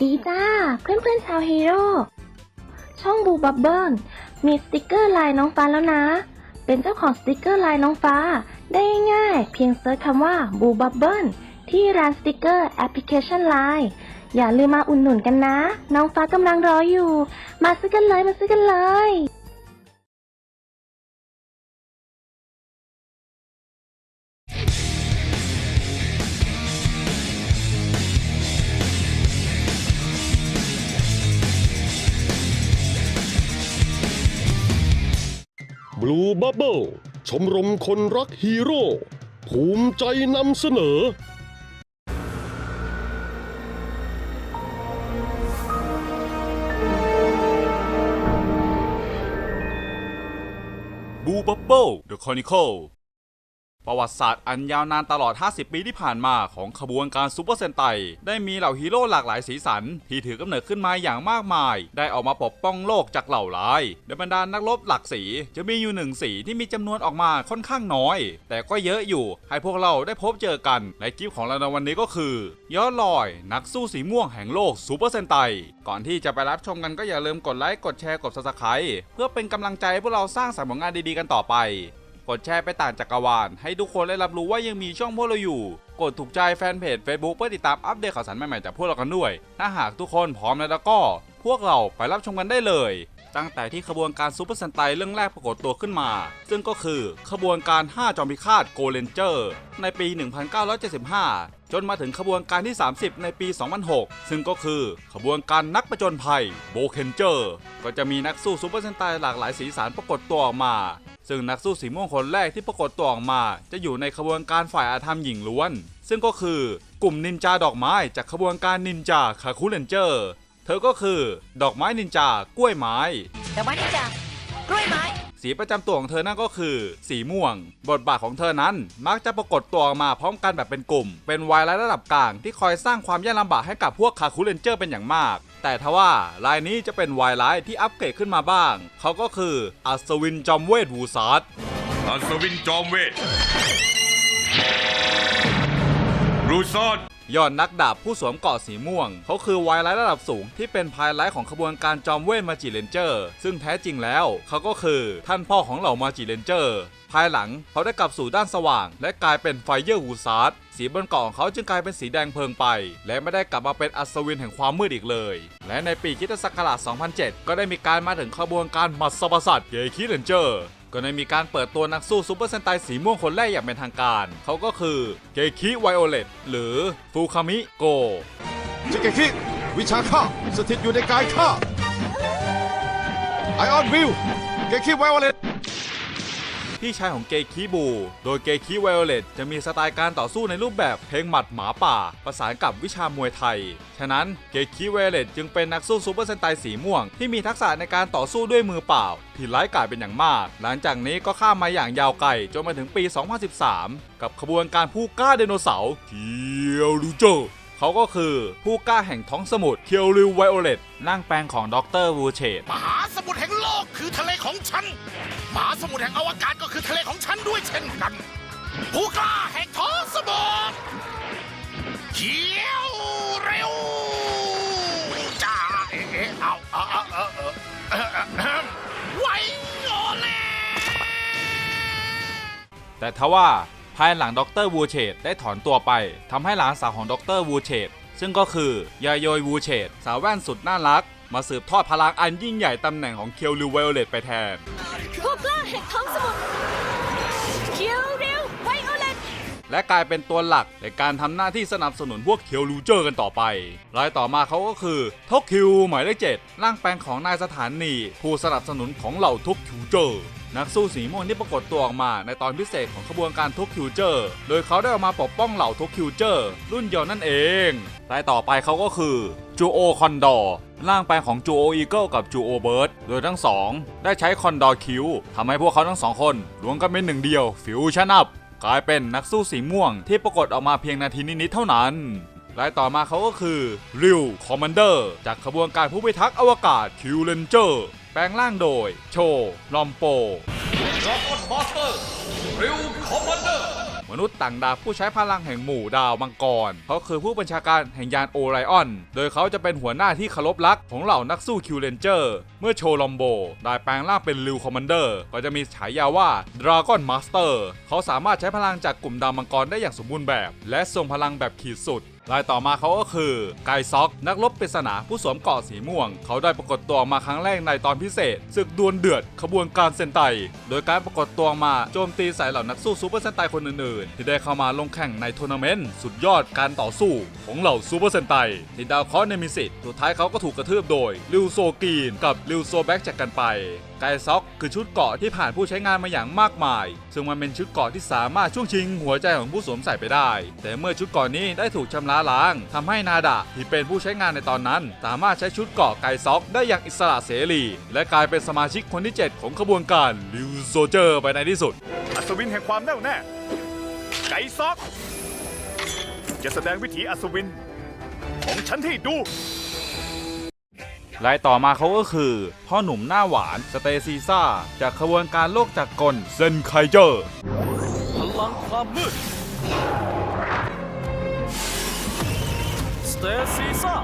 ดีจ้า เพื่อนๆชาวฮีโร่ ช่องบูบับเบิลมีสติกเกอร์ลายน้องฟ้าแล้วนะ เป็นเจ้าของสติกเกอร์ลายน้องฟ้า ได้ง่ายเพียงเซิร์ชคำว่าบูบับเบิลที่ร้านสติกเกอร์แอปพลิเคชันไลน์อย่าลืมมาอุ่นหนุนกันนะ น้องฟ้ากำลังรออยู่ มาซื้อกันเลย มาซื้อกันเลย ลูบับเบิลชมรมคนรักฮีโร่ ภูมิใจนำเสนอ บูบับเบิลเดอะคอนิคล ประวัติศาสตร์อันยาวนานตลอด 50 ปีที่ผ่านมาของขบวนการซูเปอร์เซนไตได้มีเหล่าฮีโร่หลากหลายสีสัน ที่ถือกำเนิดขึ้นมาอย่างมากมาย ได้ออกมาปกป้องโลกจากเหล่าร้ายในบรรดานักรบหลักสีจะมีอยู่หนึ่งสีที่มีจำนวนออกมาค่อนข้างน้อย แต่ก็เยอะอยู่ ให้พวกเราได้พบเจอกันและคลิปของเราในวันนี้ก็คือย้อนลอย นักสู้สีม่วงแห่งโลกซูเปอร์เซนไตก่อนที่จะไปรับชมกันก็อย่าลืมกดไลค์กดแชร์กด subscribe เพื่อเป็นกำลังใจให้พวกเราสร้างสรรค์ผลงานดีๆกันต่อไป กดแชร์ไปต่างจักรวาล ให้ทุกคนได้รับรู้ว่ายังมีช่องพวกเราอยู่ กดถูกใจแฟนเพจ Facebook เพื่อติดตามอัปเดตข่าวสารใหม่ๆจากพวกเรากันด้วย ถ้าหากทุกคนพร้อมแล้วก็ พวกเราไปรับชมกันได้เลย ตั้งแต่ที่ขบวนการซูเปอร์เซนไตเรื่องแรกปรากฏตัวขึ้นมา ซึ่งก็คือขบวนการ 5 จอมพิฆาตโกเลนเจอร์ ในปี 1975 จนมาถึงขบวนการที่ 30 ในปี 2006 ซึ่งก็คือขบวนการนักประจนภัยโบเคนเจอร์ ก็จะมีนักสู้ซูเปอร์เซนไตหลากหลายสีสันปรากฏตัวออกมา ซึ่งนักสู้สีม่วงคนแรกที่ปรากฏตัวออกมา จะอยู่ในขบวนการฝ่ายอาธรรมหญิงล้วน ซึ่งก็คือกลุ่มนินจาดอกไม้จากขบวนการนินจาคาคุเรนเจอร์ เธอก็คือดอกไม้นินจากล้วยไม้แต่ว่านี่จ้ากล้วยไม้ สีประจำตัวของเธอนั่นก็คือ สีม่วง บทบาทของเธอนั้นมักจะปรากฏตัวออกมาพร้อมกันแบบเป็นกลุ่ม เป็นวายร้ายระดับกลางที่คอยสร้างความยากลำบากให้กับพวกคาคูเลนเจอร์เป็นอย่างมาก แต่ทว่ารายนี้จะเป็นวายร้ายที่อัปเกรดขึ้นมาบ้าง เขาก็คืออัศวินจอมเวทวูซาร์ดอัศวินจอมเวทรูซอน ยอดนักดาบผู้สวมเกราะสีม่วง เขาคือไวายร้ายระดับสูงที่เป็นภายร้ายของขบวนการจอมเวทมาจิเลนเจอร์ ซึ่งแท้จริงแล้ว เขาก็คือท่านพ่อของเหล่ามาจิเลนเจอร์ ภายหลังเขาได้กลับสู่ด้านสว่าง และกลายเป็นไฟเยอร์ฮูซาร์ดสีบนเกาะของเขาจึงกลายเป็นสีแดงเพลิงไป และไม่ได้กลับมาเป็นอัศวินแห่งความมืดอีกเลย และในปีคิตศักราช 2007 ก็ได้มีการมาถึงขบวนการมัสซาบาสัตเกคิเลนเจอร์ ก็ได้มีการเปิดตัวนักสู้ซูเปอร์เซนไตสีม่วงคนแรกอย่างเป็นทางการ เขาก็คือเกคิไวโอเลตหรือฟูคามิโกจิเกคิวิชาข้าสถิตอยู่ในกายข้าไอออนวิวเกคิไวโอเลต พี่ชายของเกคิบู โดยเกคิไวโอเลตจะมีสไตล์การต่อสู้ในรูปแบบเพลงหมัดหมาป่า ประสานกับวิชามวยไทย ฉะนั้นเกคิไวโอเลตจึงเป็นนักสู้ซูเปอร์เซนไตสีม่วง ที่มีทักษะในการต่อสู้ด้วยมือเปล่า ที่ร้ายกาจเป็นอย่างมาก หลังจากนี้ก็ข้ามมาอย่างยาวไกลจนมาถึงปี 2013 กับขบวนการผู้กล้าไดโนเสาร์เคียวรูโจเขาก็คือผู้กล้าแห่งท้องสมุทรเคียวริวไวโอเลตร่งแปลงของดรวูเชตมหาสมุทรแห่งโลกคือทะเลของฉันมหาสมุทรแห่งอวกาศก็คือทะเลของฉันด้วยเช่นกัน ผู้กล้าแห่งท้องสมุทรเขียวเร็วจ้าเอ๊ะเอ๊ะเอาเอาเอาเอาเอาเออไว้โอเล่แต่ทว่าภายหลังดรวูเชตได้ถอนตัวไปทำให้หลานสาวของดรวูเชตซึ่งก็คือยาโยยวูเชตสาวแว่นสุดน่ารัก มาสืบทอดพลังอันยิ่งใหญ่ตำแหน่งของเคียวริวไวโอเลตไปแทน และกลายเป็นตัวหลักในการทำหน้าที่สนับสนุนพวกเคียวรูเจอร์กันต่อไป รายต่อมาเขาก็คือทกคิวหมายเลขเจ็ดร่างแปลงของนายสถานีผู้สนับสนุนของเหล่าทกคิวเจอร์นักสู้สีม่วงที่ปรากฏตัวออกมาในตอนพิเศษของขบวนการทกคิวเจอร์ โดยเขาได้ออกมาปกป้องเหล่าทกคิวเจอร์ รุ่นเดียวนั่นเอง รายต่อไปเขาก็คือจูโอคอนดอร์ร่างแปลงของจูโออีเกิลกับจูโอเบิร์ดโดยทั้งสอง ได้ใช้คอนดอร์คิวทำให้พวกเขาทั้งสองคนรวมกันเป็นหนึ่งเดียวฟิวชั่นอัพ กลายเป็นนักสู้สีม่วงที่ปรากฏออกมาเพียงนาทีนิดๆเท่านั้นรายต่อมาเขาก็คือริวคอมมานเดอร์จากขบวนการผู้พิทักษ์อวกาศคิวเลนเจอร์แปลงร่างโดย โชลอมโปม มนุษย์ต่างดาวผู้ใช้พลังแห่งหมู่ดาวมังกร เขาคือผู้บัญชาการแห่งยานโอไรออน โดยเขาจะเป็นหัวหน้าที่เคารพรักของเหล่านักสู้คิวเลนเจอร์ เมื่อโชลอมโบ ได้แปลงร่างเป็นลิวคอมมานเดอร์ ก็จะมีฉายาว่าดราก้อนมาสเตอร์ เขาสามารถใช้พลังจากกลุ่มดาวมังกรได้อย่างสมบูรณ์แบบ และทรงพลังแบบขีดสุด รายต่อมาเขาก็คือไกซ็อก นักรบปริศนาผู้สวมเกราะสีม่วง เขาได้ปรากฏตัวมาครั้งแรกในตอนพิเศษศึกดวลเดือดขบวนการเซนไต โดยการปรากฏตัวมาโจมตีใส่เหล่านักสู้ซูเปอร์เซนไตคนอื่นๆ ที่ได้เข้ามาลงแข่งในทัวร์นาเมนต์สุดยอดการต่อสู้ของเหล่าซูเปอร์เซนไตที่ดาวเคราะห์เนมิสิตสุดท้ายเขาก็ถูกกระทืบโดยลิวโซกีนกับลิวโซแบ็กจากกันไป ไกซ็อกคือชุดเกราะที่ผ่านผู้ใช้งานมาอย่างมากมาย ซึ่งมันเป็นชุดเกราะที่สามารถช่วงชิงหัวใจของผู้สวมใส่ไปได้ แต่เมื่อชุดเกราะนี้ได้ถูกชำระล้างทำให้นาดะที่เป็นผู้ใช้งานในตอนนั้น สามารถใช้ชุดเกราะไกซ็อกได้อย่างอิสระเสรี และกลายเป็นสมาชิกคนที่ 7 ของขบวนการลิวโซเจอร์ไปในที่สุด อัศวินแห่งความแน่วแน่ไก่ซอกจะแสดงวิถีอัศวิน ของฉันให้ดู รายต่อมาเขาก็คือ พ่อหนุ่มหน้าหวานสเตซีซ่า จากขบวนการโลกจากกลเซนไคเจอร์พลังความมืดสเตซีซ่า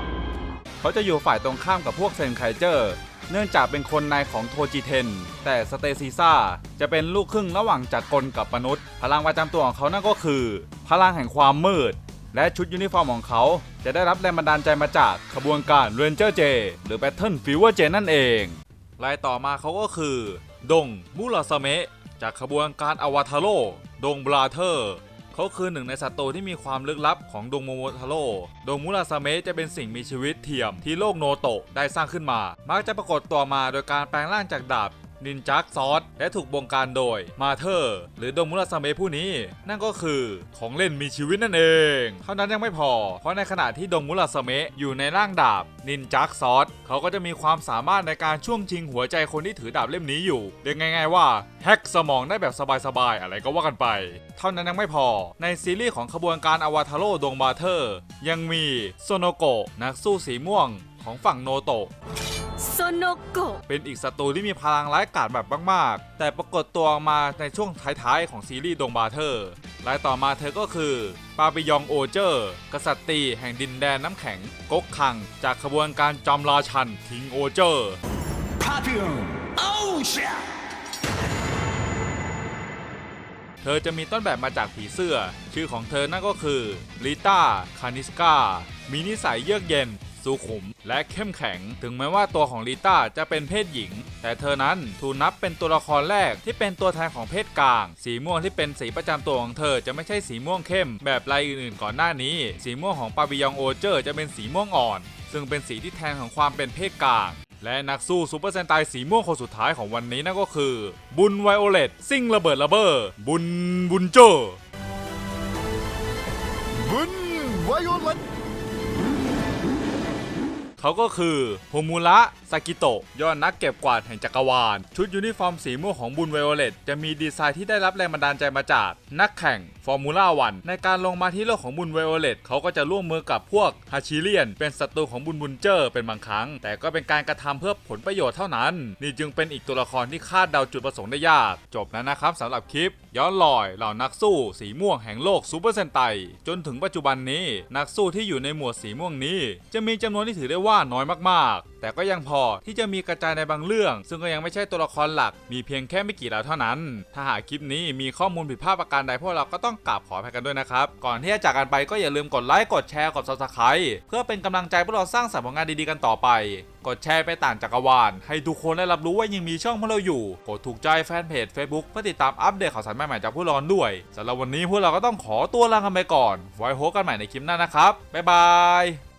เขาจะอยู่ฝ่ายตรงข้ามกับพวกเซนไคเจอร์ เนื่องจากเป็นคนในของโทจิเทน แต่สเตซีซ่าจะเป็นลูกครึ่งระหว่างจากกลกับมนุษย์ พลังประจำตัวของเขานั่นก็คือ พลังแห่งความมืด และชุดยูนิฟอร์มของเขาจะได้รับแรงบันดาลใจมาจากขบวนการเรนเจอร์เจหรือ Battle f e v e r J นั่นเองรายต่อมาเขาก็คือ ดงมูราสเมะจากขบวนการอวาทาโร่ดงบราเธอร์เขาคือหนึ่งในสัตว์โตวที่มีความลึกลับของดงโมโมทาโร่ดงมุราซาเมะจะเป็นสิ่งมีชีวิตเทียมที่โลกโนโตะได้สร้างขึ้นมา มักจะปรากฏตัวมาโดยการแปลงร่างจากดาบ นินจักซอสและถูกบงการโดยมาเธอร์หรือดงมุราซาเมะผู้นี้ นั่นก็คือของเล่นมีชีวิตนั่นเอง เท่านั้นยังไม่พอ เพราะในขณะที่ดงมุราซาเมะอยู่ในร่างดาบ นินจักซอสเขาก็จะมีความสามารถในการช่วงชิงหัวใจคนที่ถือดาบเล่มนี้อยู่เรียกง่าย ๆว่าแฮกสมองได้แบบสบายๆอะไรก็ว่ากันไป เท่านั้นยังไม่พอ ในซีรีส์ของขบวนการอวาทาโร่ดงบาเทอร์ยังมีโซโนโกะนักสู้สีม่วงของฝั่งโนโตะ โนโกะเป็นอีกศัตรูที่มีพลังร้ายกาจแบบมาก ๆ แต่ปรากฏตัวมาในช่วงท้าย ๆ ของซีรีส์ดงบาเทอร์รายต่อมาเธอก็คือปาปิยองโอเจอร์ กษัตริย์แห่งดินแดนน้ำแข็งก๊กคัง จากขบวนการจอมราชันทิงโอเจอร์เธอจะมีต้นแบบมาจากผีเสื้อ ชื่อของเธอนั่นก็คือลิต้าคานิสกามีนิสัยเยือกเย็น สุขุม และเข้มแข็ง ถึงแม้ว่าตัวของลิต้าจะเป็นเพศหญิง แต่เธอนั้นถูกนับเป็นตัวละครแรกที่เป็นตัวแทนของเพศกลาง สีม่วงที่เป็นสีประจำตัวของเธอจะไม่ใช่สีม่วงเข้ม แบบลายอื่นๆก่อนหน้านี้ สีม่วงของปาบิยองโอเจอร์จะเป็นสีม่วงอ่อน ซึ่งเป็นสีที่แทนของความเป็นเพศกลางและนักสู้ซูเปอร์เซนไตสีม่วงคนสุดท้ายของวันนี้นั่นก็คือ บุญไวโอเลตซิ่งระเบิดระเบ้อบุญบุญโจบุญไวโอเลต เขาก็คือโฮมุระซากิโตะยอดนักเก็บกวาดแห่งจักรวาล ชุดยูนิฟอร์มสีม่วงของบุญไวโอเลตจะมีดีไซน์ที่ได้รับแรงบันดาลใจมาจาก นักแข่งฟอร์มูล่าวันในการลงมาที่โลกของบุญไวโอเลตเขาก็จะร่วมมือกับพวกฮาชิเลียน เป็นศัตรูของบุญบุญเจอร์เป็นบางครั้ง แต่ก็เป็นการกระทำเพื่อผลประโยชน์เท่านั้น นี่จึงเป็นอีกตัวละครที่คาดเดาจุดประสงค์ได้ยาก จบแล้วนะครับสำหรับคลิป ย้อนลอยเหล่านักสู้สีม่วงแห่งโลกซูเปอร์เซนไตจนถึงปัจจุบันนี้ นักสู้ที่อยู่ในหมวดสีม่วงนี้ จะมีจำนวนที่ถือได้ว่าน้อยมากๆ แต่ก็ยังพอที่จะมีกระจายในบางเรื่อง ซึ่งก็ยังไม่ใช่ตัวละครหลัก มีเพียงแค่ไม่กี่รายเท่านั้น ถ้าหากคลิปนี้มีข้อมูลผิดพลาดประการใดพวกเราก็ต้องกราบขออภัยกันด้วยนะครับ ก่อนที่จะจากกันไปก็อย่าลืมกดไลค์กดแชร์กด subscribe เพื่อเป็นกำลังใจพวกเราสร้างสรรค์ผลงานดีๆกันต่อไป กดแชร์ไปต่างจักรวาลให้ทุกคนได้รับรู้ว่ายังมีช่องพวกเราอยู่ กดถูกใจแฟนเพจ Facebook เพื่อติดตามอัปเดตข่าวสารใหม่ๆจากพวกเราด้วยสำหรับวันนี้พวกเราก็ต้องขอตัวลากันไปก่อน ไว้พบกันใหม่ในคลิปหน้านะครับบ๊ายบาย